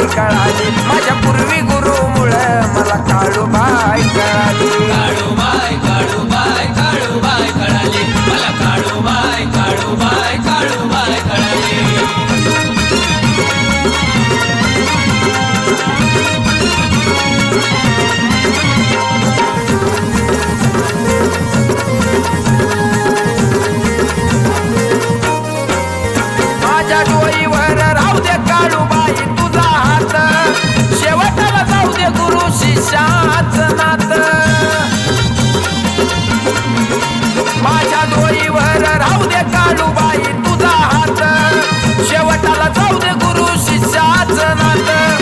कळाली. माझ्या पूर्वी गुरु मुळ मला काळू काळूबाई कळाली. काळू बाय काळू काळूबाई काळूबाई काळूबाई कळाली. मला काळू बाय काळू काळूबाई काळूबाई काळूबाई कळाली. शिष्याच नात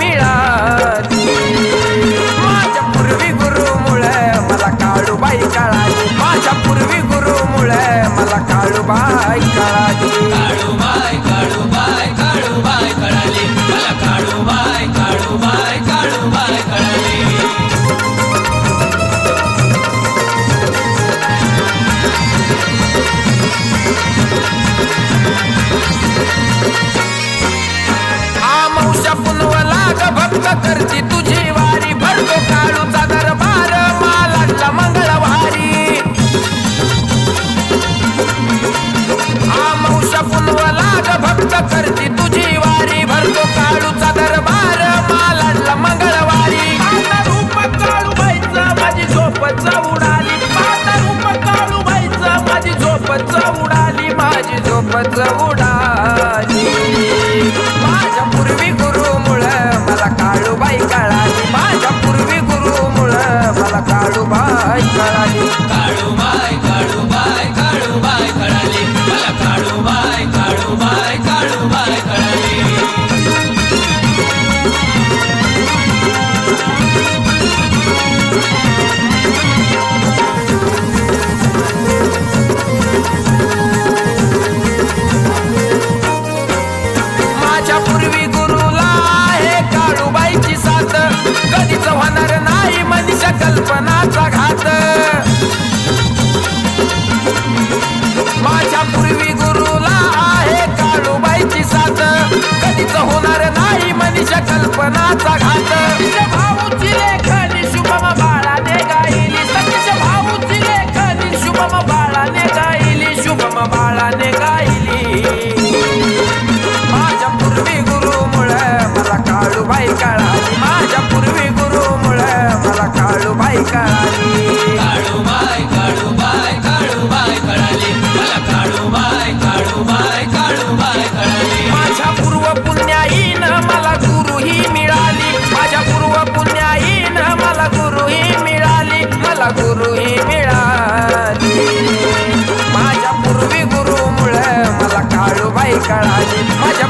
गुरु माझी झोपच पूर्वी गुरुला आहे काळूबाईची साथ. कधीच होणार नाही मनुष्य कल्पनाचा घात. सतीश भाऊची लेखनी शुभम बाळाने गायली. सतीश भाऊची लेखनी शुभम बाळाने गायली. शुभम बाळाने गायली. माझ्या पूर्वी गुरुमुळे मला काळूबाई कळाली. माझ्या पूर्वी गुरुमुळे मला काळूबाई कळाली. माझ्या पूर्व पुण्याईन मला गुरु ही मिळाली. माझ्या पूर्व पुण्याईन मला गुरु ही मिळाली. मला गुरु ही मिळाली. माझ्या पूर्वी गुरुमुळे मला काळूबाई कळाली. माझ्या